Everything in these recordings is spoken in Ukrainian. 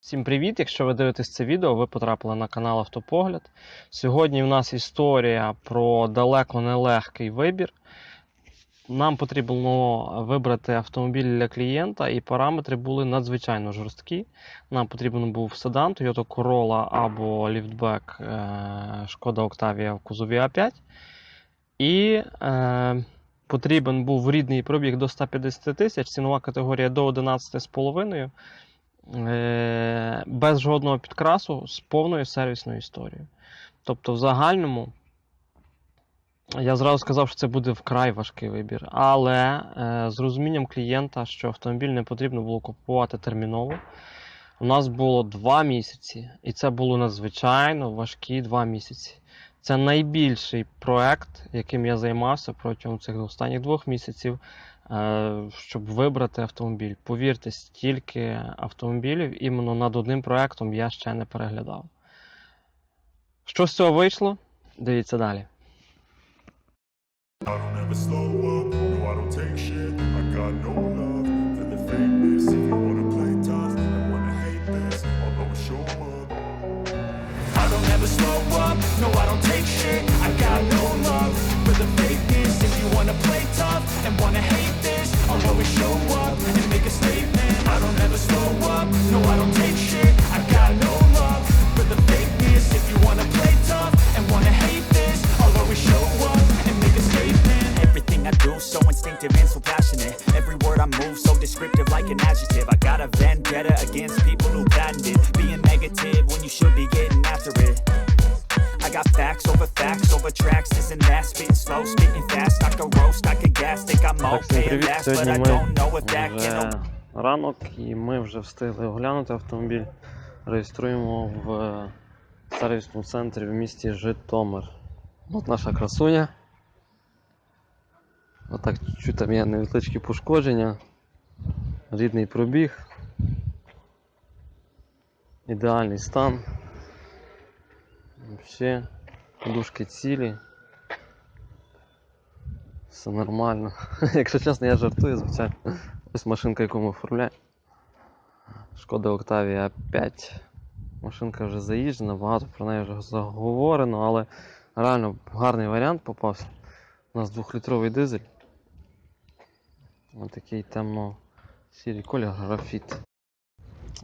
Всім привіт! Якщо ви дивитесь це відео, ви потрапили на канал Автопогляд. Сьогодні в нас історія про далеко нелегкий вибір. Нам потрібно вибрати автомобіль для клієнта, і параметри були надзвичайно жорсткі. Нам потрібен був седан Toyota Corolla або ліфтбек е, Шкода Octavia в кузові А5. І е, потрібен був рідний пробіг до 150 тисяч, цінова категорія до 11,5 е, без жодного підкрасу з повною сервісною історією. Тобто, в загальному, я зразу сказав, що це буде вкрай важкий вибір, але е, з розумінням клієнта, що автомобіль не потрібно було купувати терміново. У нас було два місяці, і це було надзвичайно важкі два місяці. Це найбільший проект, яким я займався протягом цих останніх двох місяців, е, щоб вибрати автомобіль. Повірте, стільки автомобілів іменно над одним проектом я ще не переглядав. Що з цього вийшло? Дивіться далі. I don't Сьогодні ми вже ранок і ми вже встигли оглянути автомобіль. Реєструємо в е, сервісному центрі в місті Житомир. От наша красуня. Отак чуть там є невеличкі пошкодження. Рідний пробіг. Ідеальний стан. Взагалі, подушки цілі. Все нормально. Якщо чесно, я жартую, звичайно. Ось машинка, яку ми оформляємо. Шкода Octavia 5. Машинка вже заїжджена, багато про неї вже заговорено, але реально гарний варіант попався. У нас 2-літровий дизель. Ось такий темно-сірий колір графіт.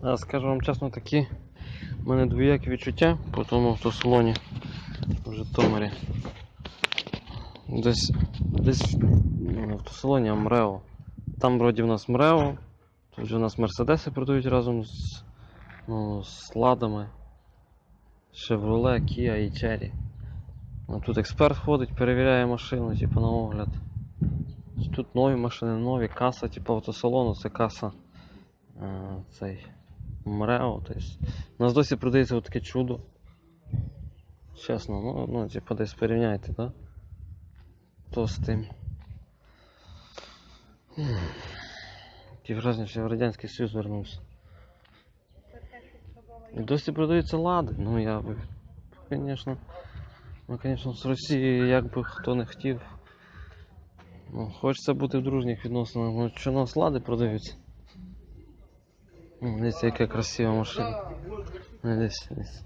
А, скажу вам чесно, такі в мене двоякі відчуття по тому автосалоні в Житомирі. Десь, десь в автосалоні Амрео. Там вроді в нас Мрео, тут же у нас Мерседеси продають разом з, ну, з ладами. Chevrolet, Kia і Cherry. А тут експерт ходить, перевіряє машину, типу, на огляд. Тут нові машини, нові, каса, типу автосалону, це каса е, цей Мрео. Тобто, у нас досі продається таке чудо. Чесно, ну, ну типу десь порівняйте, да? То з тим. Таке що в Радянський Союз вернувся. І досі продаються лади. Ну я би, звісно, ну, звісно, з Росії як би хто не хотів. Ну, хочеться бути в дружніх відносинах, ну що нас лади продаються. Ну, Дивіться, яка красива машина. Ну, Десь, десь.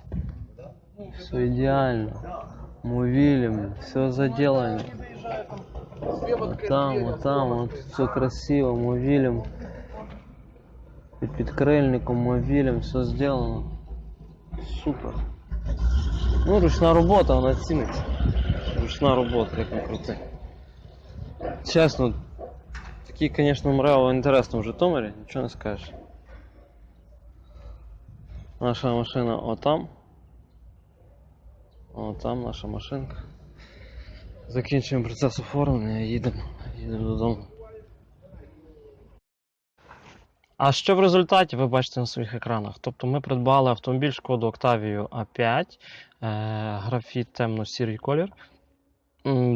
Все ідеально. Мовілем, все заделано. Вот там, вот там, вот все красиво, мовилем. И підкрильником, мовилем, все сделано. Супер. Ну, ручна робота, вона ціниться. Ручна робота, як не крути. Чесно, такий, звісно, мрео інтересно в Житомирі, нічого не скажеш. Наша машина отам. Отам наша машинка. Закінчуємо процес оформлення і їдемо, їдемо додому. А що в результаті ви бачите на своїх екранах? Тобто ми придбали автомобіль шкоду Octavia A5, е, графіт темно-сірий колір,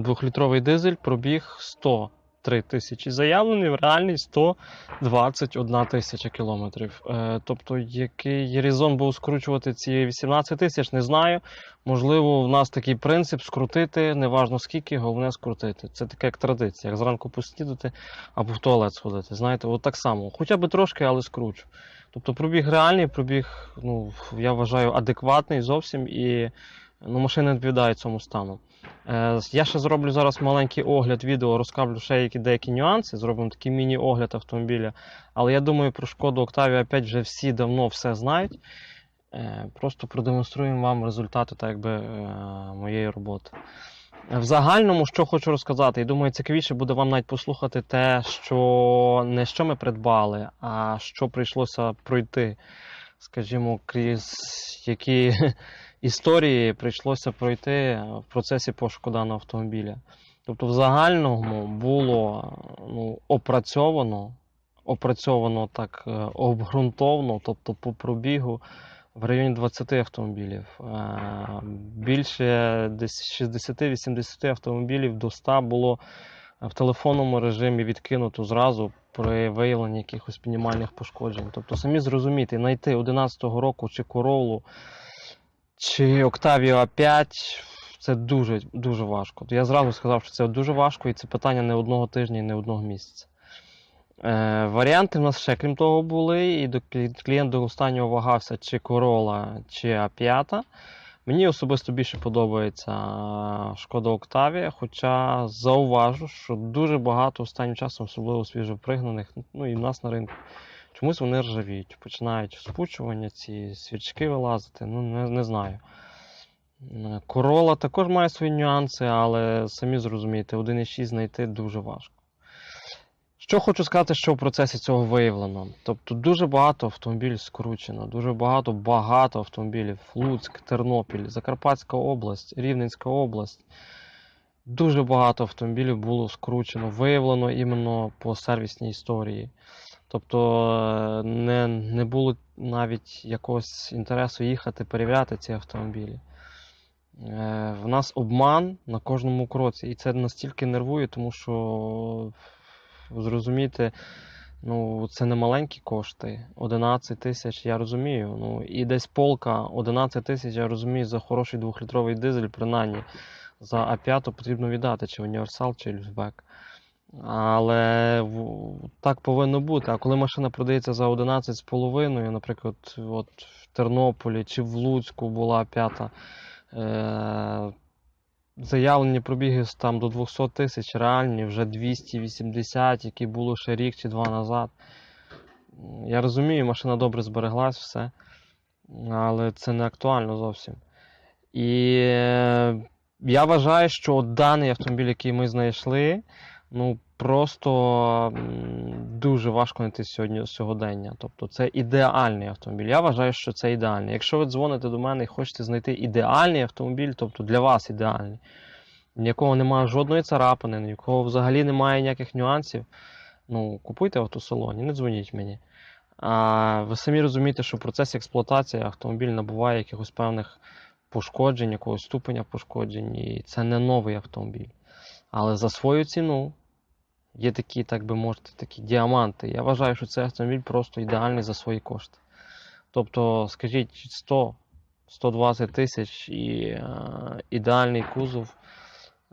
двохлітровий дизель, пробіг 100 153 тисячі заявлений, в реальній 121 тисяча кілометрів. Е, тобто, який резон був скручувати ці 18 тисяч, не знаю. Можливо, в нас такий принцип скрутити, неважно скільки, головне скрутити. Це таке як традиція, як зранку поснідати або в туалет сходити. Знаєте, от так само. Хоча б трошки, але скручу. Тобто пробіг реальний, пробіг, ну, я вважаю, адекватний зовсім, і ну, машина відповідає цьому стану. Е, я ще зроблю зараз маленький огляд відео, розкажу ще які деякі нюанси, зробимо такий міні-огляд автомобіля. Але я думаю, про шкоду Octavia 5 вже всі давно все знають. Е, Просто продемонструємо вам результати так якби, е, моєї роботи. В загальному, що хочу розказати, і думаю, цікавіше буде вам навіть послухати те, що не що ми придбали, а що прийшлося пройти, скажімо, крізь які історії прийшлося пройти в процесі пошуку даного автомобіля. Тобто, в загальному було ну, опрацьовано, опрацьовано так е, обґрунтовно, тобто по пробігу в районі 20 автомобілів. Е, Більше десь 60-80 автомобілів до 100 було в телефонному режимі відкинуто зразу при виявленні якихось мінімальних пошкоджень. Тобто, самі зрозуміти, знайти 11-го року чи Королу, чи Octavia 5 це дуже, дуже важко. Я зразу сказав, що це дуже важко, і це питання не одного тижня і не одного місяця. Е, варіанти в нас ще, крім того, були, і до клієнт до останнього вагався, чи Corolla, чи А5. Мені особисто більше подобається е, шкода Octavia, хоча зауважу, що дуже багато останнім часом, особливо свіжопригнаних, ну і в нас на ринку, чомусь вони ржавіють, починають спучування, ці свічки вилазити, ну не, не знаю. Е, Corolla також має свої нюанси, але самі зрозумієте, 1.6 знайти дуже важко. Що хочу сказати, що в процесі цього виявлено. Тобто дуже багато автомобілів скручено, дуже багато багато автомобілів. Луцьк, Тернопіль, Закарпатська область, Рівненська область. Дуже багато автомобілів було скручено, виявлено іменно по сервісній історії. Тобто е, не, не було навіть якогось інтересу їхати перевіряти ці автомобілі. Е, В нас обман на кожному кроці, і це настільки нервує, тому що зрозуміти, ну, це не маленькі кошти. 11 тисяч, я розумію. Ну, і десь полка 11 тисяч, я розумію, за хороший двохлітровий дизель, принаймні. За А5 потрібно віддати, чи універсал, чи люфтбек. Але так повинно бути. А коли машина продається за 11,5, наприклад, от в Тернополі чи в Луцьку була п'ята, е- заявлені пробіги там до 200 тисяч, реальні вже 280, які було ще рік чи два назад. Я розумію, машина добре збереглась, все, але це не актуально зовсім. І е, я вважаю, що даний автомобіль, який ми знайшли, ну просто дуже важко знайти сьогодні сьогодення. Тобто це ідеальний автомобіль. Я вважаю, що це ідеальний. Якщо ви дзвоните до мене і хочете знайти ідеальний автомобіль, тобто для вас ідеальний, якого немає жодної царапини, якого взагалі немає ніяких нюансів, ну купуйте автосалоні, не дзвоніть мені. А ви самі розумієте, що в процесі експлуатації автомобіль набуває якихось певних пошкоджень, якогось ступеня пошкоджень, і це не новий автомобіль. Але за свою ціну є такі, так би мовити, такі діаманти. Я вважаю, що цей автомобіль просто ідеальний за свої кошти. Тобто, скажіть, 100 120 тисяч і е, ідеальний кузов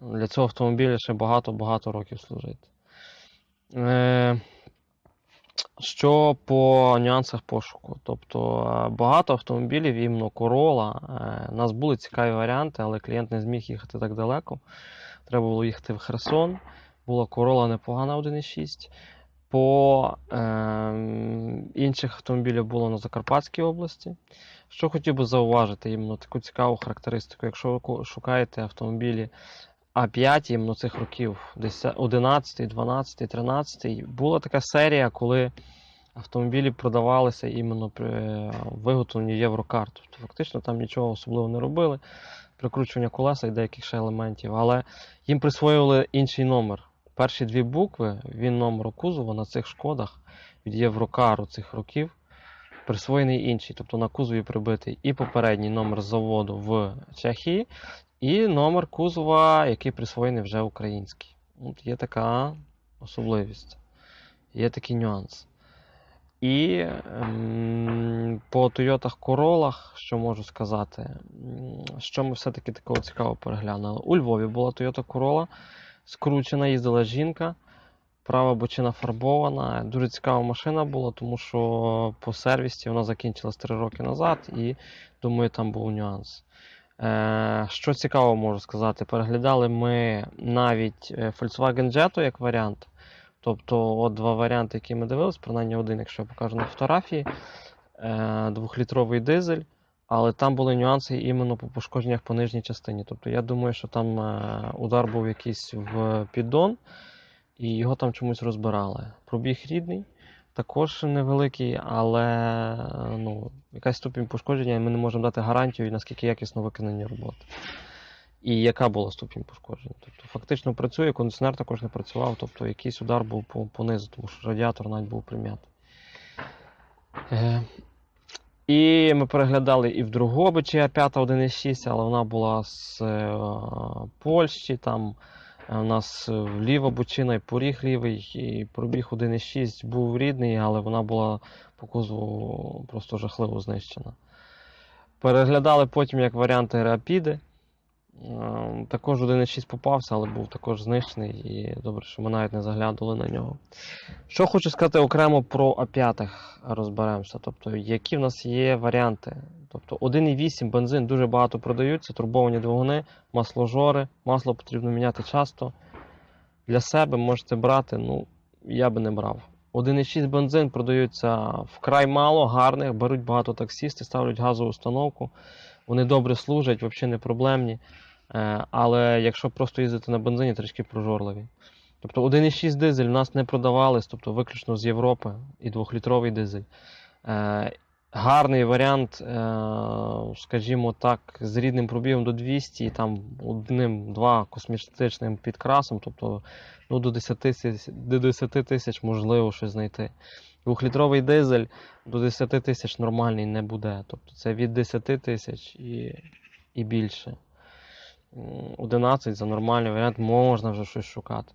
для цього автомобіля ще багато-багато років служити. Е, що по нюансах пошуку? Тобто е, багато автомобілів, іменно Corolla, е, у нас були цікаві варіанти, але клієнт не зміг їхати так далеко. Треба було їхати в Херсон. Була Corolla непогана 1.6. По е, інших автомобілях було на Закарпатській області. Що хотів би зауважити, іменно таку цікаву характеристику. Якщо ви шукаєте автомобілі А5, іменно цих років, 11, 12, 13, була така серія, коли автомобілі продавалися іменно при е, виготовленні Єврокар. Тобто фактично там нічого особливого не робили, прикручування колеса і деяких ще елементів, але їм присвоювали інший номер. Перші дві букви, він номеру кузова на цих шкодах від Єврокару цих років присвоєний інший, тобто на кузові прибитий і попередній номер заводу в Чехії, і номер кузова, який присвоєний вже український. От є така особливість. Є такий нюанс. І ем, по Toyota Corolla, що можу сказати, що ми все-таки такого цікавого переглянули. У Львові була Toyota Corolla, скручена, їздила жінка, права бочина фарбована. Дуже цікава машина була, тому що по сервісі вона закінчилась 3 роки назад, і думаю, там був нюанс. Е, що цікаво можу сказати, переглядали ми навіть е, Volkswagen Jetta як варіант. Тобто, от два варіанти, які ми дивились, принаймні один, якщо я покажу на фотографії, е, двохлітровий дизель, але там були нюанси іменно по пошкодженнях по нижній частині. Тобто я думаю, що там е, удар був якийсь в піддон, і його там чомусь розбирали. Пробіг рідний, також невеликий, але е, ну, якась ступінь пошкодження, і ми не можемо дати гарантію, наскільки якісно виконані роботи. І яка була ступінь пошкодження. Тобто фактично працює, кондиціонер також не працював, тобто якийсь удар був по, понизу, тому що радіатор навіть був прим'ятий. Е, і ми переглядали і в Другобичі А5 1.6, але вона була з е, Польщі. Там е, у нас е, ліва бочина і поріг лівий, і пробіг 1.6 був рідний, але вона була по кузову просто жахливо знищена. Переглядали потім як варіанти Рапіди. Ем, Також 1.6 попався, але був також знищений, і добре, що ми навіть не заглядали на нього. Що хочу сказати окремо про А5 розберемося. Тобто, які в нас є варіанти. Тобто 1.8 бензин дуже багато продаються, турбовані двигуни, масложори, масло потрібно міняти часто. Для себе можете брати, ну, я би не брав. 1.6 бензин продаються вкрай мало, гарних, беруть багато таксісти, ставлять газову установку. Вони добре служать, взагалі не проблемні. Е, Але якщо просто їздити на бензині, трішки прожорливі. Тобто 1,6 дизель в нас не продавались, тобто виключно з Європи і 2-літровий дизель. Е, Гарний варіант, е, скажімо так, з рідним пробігом до 200 і там одним-два косметичним підкрасом, тобто ну, до 10 тисяч, до 10 тисяч можливо щось знайти. Двохлітровий дизель до 10 тисяч нормальний не буде. Тобто це від 10 тисяч і, і більше. М, 11 за нормальний варіант можна вже щось шукати.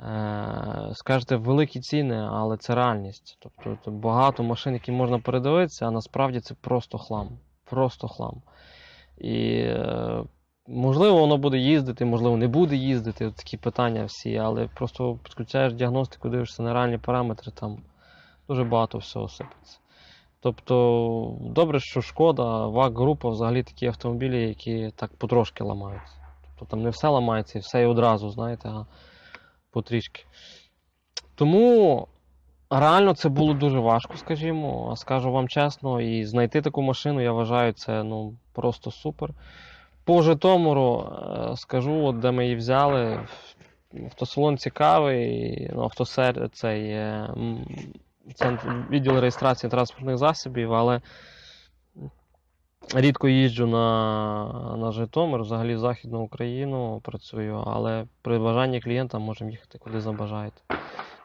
Е, скажете, великі ціни, але це реальність. Тобто багато машин, які можна передивитися, а насправді це просто хлам. Просто хлам. І е, можливо, воно буде їздити, можливо, не буде їздити. Такі питання всі, але просто підключаєш діагностику, дивишся на реальні параметри, там дуже багато всього сипеться. Тобто, добре, що шкода, ВАГ-група взагалі такі автомобілі, які так потрошки ламаються. Тобто там не все ламається і все і одразу, знаєте, а потрішки. Тому реально це було дуже важко, скажімо, а скажу вам чесно, і знайти таку машину, я вважаю, це ну, просто супер. По Житомиру е, скажу, от де ми її взяли. Автосалон цікавий, ну, автосер цей е, центр, відділ реєстрації транспортних засобів, але рідко їжджу на, на Житомир, взагалі в Західну Україну працюю, але при бажанні клієнта можемо їхати куди забажаєте.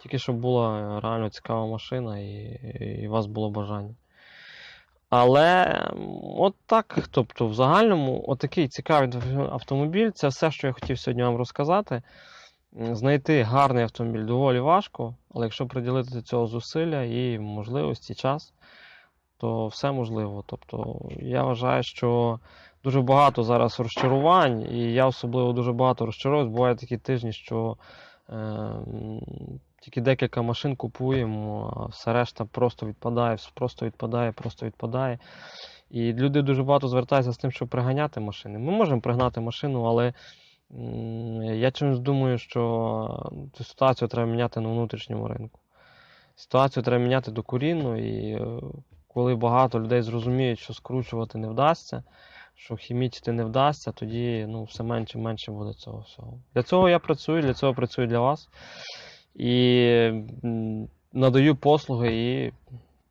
Тільки щоб була реально цікава машина і, і у вас було бажання. Але от так, тобто, в загальному, отакий цікавий автомобіль це все, що я хотів сьогодні вам розказати. Знайти гарний автомобіль доволі важко, але якщо приділити до цього зусилля і можливості, час, то все можливо. Тобто, я вважаю, що дуже багато зараз розчарувань, і я особливо дуже багато розчаровуюсь. Бувають такі тижні, що е, тільки декілька машин купуємо, а все решта просто відпадає, просто відпадає, просто відпадає. І люди дуже багато звертаються з тим, щоб приганяти машини. Ми можемо пригнати машину, але я чомусь думаю, що цю ситуацію треба міняти на внутрішньому ринку. Ситуацію треба міняти докорінно, і е, коли багато людей зрозуміють, що скручувати не вдасться, що хімічити не вдасться, тоді ну, все менше і менше буде цього всього. Для цього я працюю, для цього працюю для вас. І надаю послуги і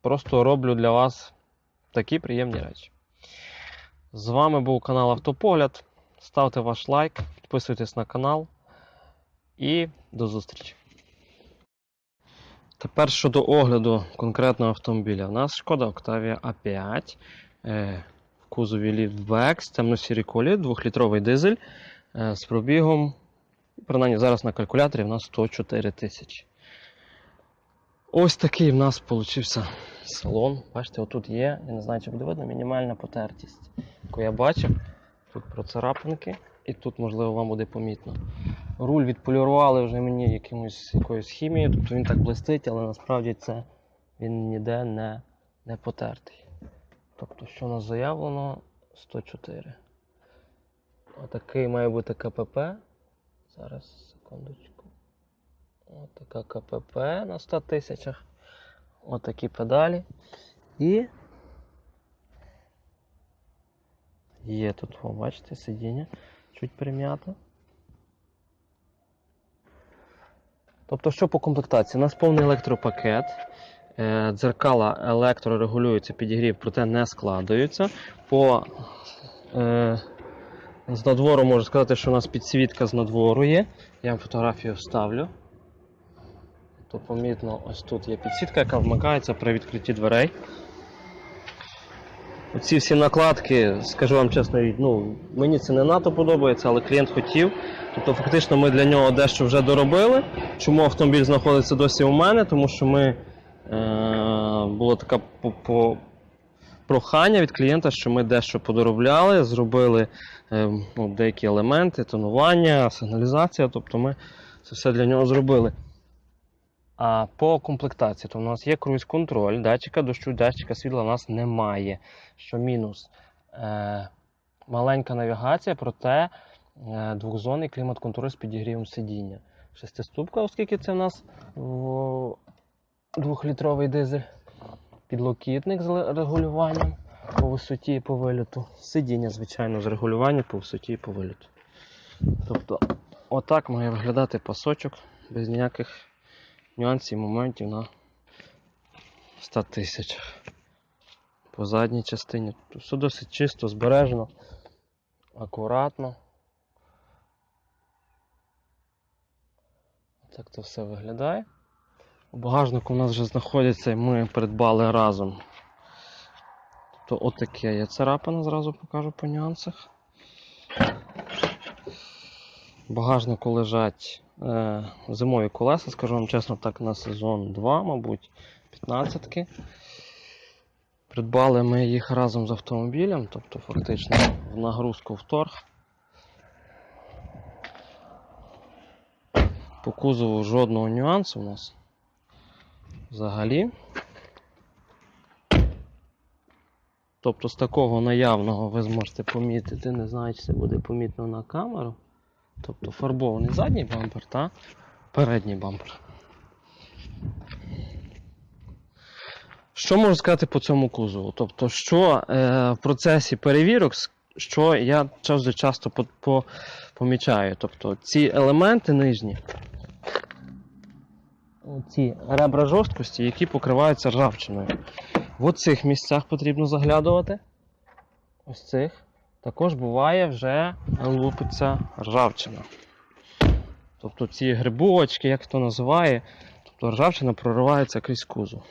просто роблю для вас такі приємні речі. З вами був канал Автопогляд. Ставте ваш лайк, підписуйтесь на канал і до зустрічі. Тепер щодо огляду конкретного автомобіля. У нас шкода Octavia A5 е, в кузові Liftback з темно-сірій колі, 2-літровий дизель е, з пробігом Принаймні зараз на калькуляторі в нас 104 тисячі. Ось такий в нас получився салон. Бачите, отут є, я не знаю, чи буде видно, мінімальна потертість, яку я бачив. Тут процарапинки, і тут, можливо, вам буде помітно. Руль відполірували вже мені якимось, якоюсь хімією, тобто він так блистить, але насправді це він ніде не, не потертий. Тобто, що у нас заявлено 104. Отакий має бути КПП. Зараз, секундочку. Отака КПП на 100 тисячах. Отакі педалі. І. Є тут, о, бачите, сидіння чуть прим'ято. Тобто, що по комплектації? У нас повний електропакет. Е, Дзеркала електрорегулюються, підігрів, проте не складаються. По е, з надвору можу сказати, що у нас підсвітка з надвору є. Я вам фотографію вставлю. То помітно, ось тут є підсвітка, яка вмикається при відкритті дверей. Оці всі накладки, скажу вам чесно, ну, мені це не надто подобається, але клієнт хотів. Тобто, фактично, ми для нього дещо вже доробили. Чому автомобіль знаходиться досі у мене? Тому що ми е, було таке по, по прохання від клієнта, що ми дещо подоробляли, зробили е, ну, деякі елементи, тонування, сигналізація. Тобто ми це все для нього зробили. А по комплектації, то у нас є круїз-контроль, датчика дощу, датчика світла у нас немає. Що мінус? Е, маленька навігація, проте е, двохзонний клімат-контроль з підігрівом сидіння. Шестиступка, оскільки це в нас двохлітровий дизель. Підлокітник з регулюванням по висоті і по вильоту. Сидіння, звичайно, з регулюванням по висоті і по вильоту. Тобто, отак має виглядати пасочок без ніяких нюансів, моментів на 100 тисячах. По задній частині. Все досить чисто, збережено, акуратно. Так це все виглядає. У багажнику у нас вже знаходиться, і ми придбали разом. Тобто отаке є царапина, зразу покажу по нюансах. В багажнику лежать зимові колеса, скажу вам чесно, так на сезон 2, мабуть, 15-ки. Придбали ми їх разом з автомобілем, тобто фактично в нагрузку в торг. По кузову жодного нюансу у нас взагалі. Тобто з такого наявного ви зможете помітити, не знаю, чи це буде помітно на камеру. Тобто фарбований задній бампер та передній бампер. Що можу сказати по цьому кузову? Тобто, що е, в процесі перевірок, що я часто часто по, по, помічаю. Тобто ці елементи нижні, ці ребра жорсткості, які покриваються ржавчиною. В цих місцях потрібно заглядувати. Ось цих. Також буває вже лупиться ржавчина. Тобто ці грибочки, як хто називає, тобто ржавчина проривається крізь кузов.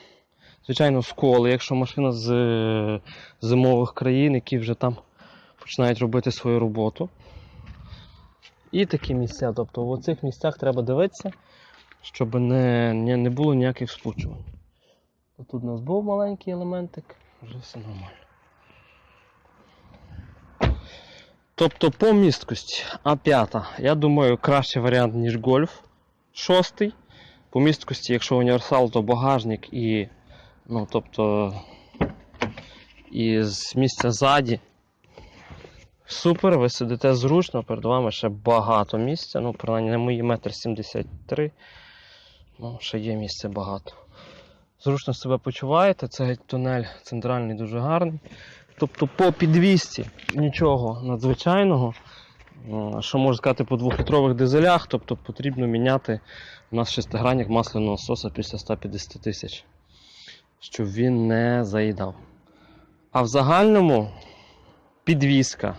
Звичайно, сколи, якщо машина з зимових країн, які вже там починають робити свою роботу. І такі місця. Тобто в цих місцях треба дивитися, щоб не, не, не було ніяких спучувань. Тут у нас був маленький елементик, вже все нормально. Тобто по місткості А5, я думаю, кращий варіант, ніж гольф 6. По місткості, якщо універсал, то багажник і. Ну, тобто. І з місця ззаді. Супер, ви сидите зручно, перед вами ще багато місця. Ну, принаймні на мої 1,73 м. Ну, ще є місця багато. Зручно себе почуваєте, цей тунель центральний дуже гарний. Тобто по підвісці нічого надзвичайного. Що можу сказати по двохлітрових дизелях, тобто потрібно міняти у нас шестигранник масляного насоса після 150 тисяч, щоб він не заїдав. А в загальному підвіска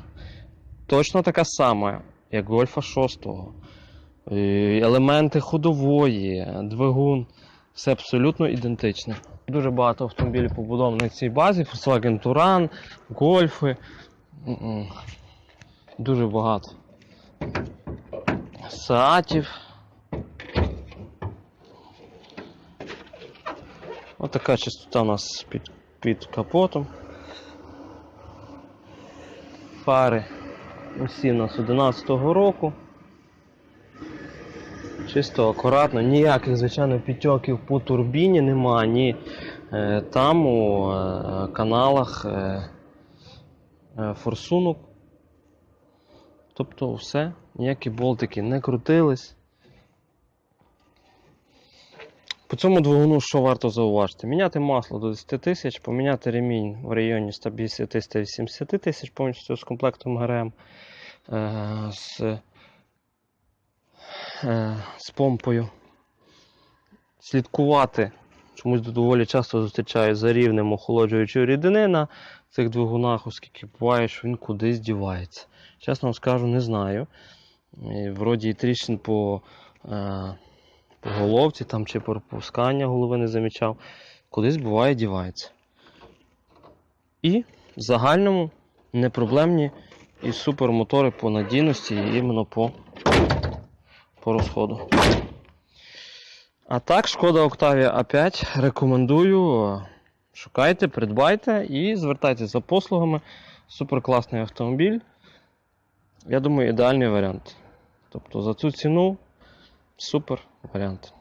точно така сама, як Гольфа 6. Е, Елементи ходової, двигун, все абсолютно ідентичне. Дуже багато автомобілів побудовано на цій базі, Volkswagen Touran, Гольфи. Дуже багато. Саатів. Ось така частота у нас під, під капотом. Фари усі у нас 11-го року. Чисто акуратно, ніяких, звичайно, підтьоків по турбіні нема, ні е, там у е, каналах е, форсунок. Тобто все, ніякі болтики не крутились. По цьому двигуну що варто зауважити? Міняти масло до 10 тисяч, поміняти ремінь в районі 150-180 тисяч повністю з комплектом ГРМ. З, з помпою. Слідкувати. Чомусь доволі часто зустрічаю за рівнем охолоджуючої рідини на цих двигунах, оскільки буває, що він кудись дівається. Чесно вам скажу, не знаю. Вроді і тріщин по, е, по головці там, чи пропускання голови не замічав. Кудись буває дівається. І в загальному непроблемні і супермотори по надійності і іменно по, по розходу. А так, шкода Октавія A5 рекомендую. Шукайте, придбайте і звертайтеся за послугами. Супер класний автомобіль. Я думаю, ідеальний варіант. Тобто за цю ціну супер варіант.